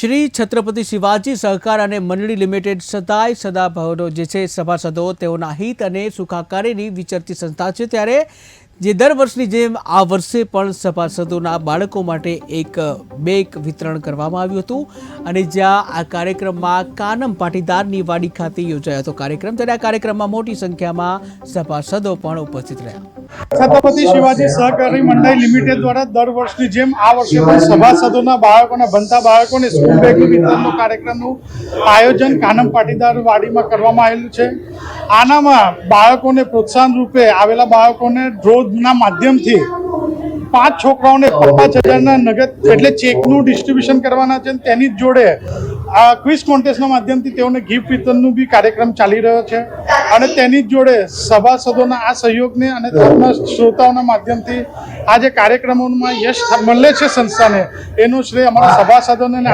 શ્રી છત્રપતિ શિવાજી સહકાર અને મંડળી લિમિટેડ સદાય સદાભાવનો જે છે સભાસદો, તેઓના હિત અને સુખાકારીની વિચરતી સંસ્થા છે. ત્યારે જે દર વર્ષની જેમ આ વર્ષે પણ સભાસદોના બાળકો માટે એક બેગ વિતરણ કરવામાં આવ્યું હતું અને જ્યાં આ કાર્યક્રમમાં કાનમ પાટીદારની વાડી ખાતે યોજાયો હતો કાર્યક્રમ. ત્યારે આ કાર્યક્રમમાં મોટી સંખ્યામાં સભાસદો પણ ઉપસ્થિત રહ્યા. છત્રપતિ શિવાજી સહકારી મંડળ લિમિટેડ દ્વારા દર વર્ષની જેમ આ વર્ષે પણ સભાસદોના બાળકોના, ભણતા બાળકોને સ્કૂલ બેગ વિતરણનો કાર્યક્રમનું આયોજન કાનમ પાટીદાર વાડીમાં કરવામાં આવેલું છે. આનામાં બાળકોને પ્રોત્સાહન રૂપે આવેલા બાળકોને ડ્રોના માધ્યમથી પાંચ છોકરાઓને પાંચ હજારના નગદ એટલે ચેકનું ડિસ્ટ્રીબ્યુશન કરવાના છે તેની જ જોડે આ ક્વિઝ કોન્ટેસ્ટના માધ્યમથી તેઓને ગિફ્ટ વિતરણનું બી કાર્યક્રમ ચાલી રહ્યો છે. અને તેની જ જોડે સભાસદોના આ સહયોગને અને તેમના શ્રોતાઓના માધ્યમથી આ જે કાર્યક્રમોમાં યશ મળે છે સંસ્થાને એનું શ્રેય અમારા સભાસદોને અને.